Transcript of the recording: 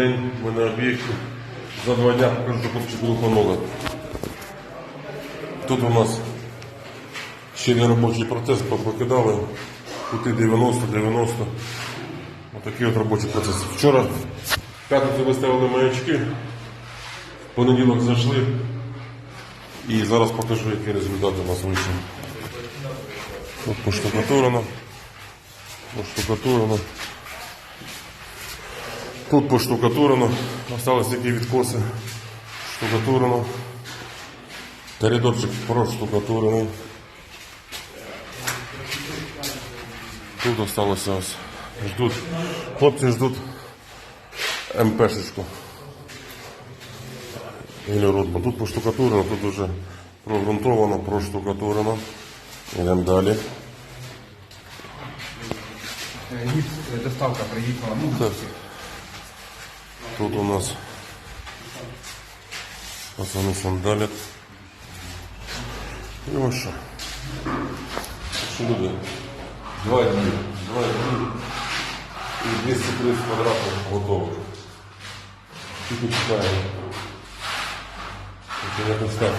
день ми на об'єкті. За два дня покажу, що хлопчик. Тут у нас ще не робочий процес, покидали. Кути 90-90. Отакий от робочий процес. Вчора в п'ятницю виставили маячки, в понеділок зайшли. І зараз покажу, які результати у нас вийшли. Тут поштукатурено. Поштукатурено. Тут поштукатурено. Остались такі відкоси. Штукатурено. Коридорчик проштукатурений. Тут осталося ось. Ждуть. Хлопці ждуть МПшечку. Или ротбо. Тут поштукатурено, тут вже прогрунтовано, проштукатурено. Йдемо далі. Е, е, доставка приїхала. Ну, Так. Тут у нас пацаны сандалят. І ось що. Що люди? Два дні. Два дні. І 230 квадратів готово. Тільки чекаємо. Тільки якось так.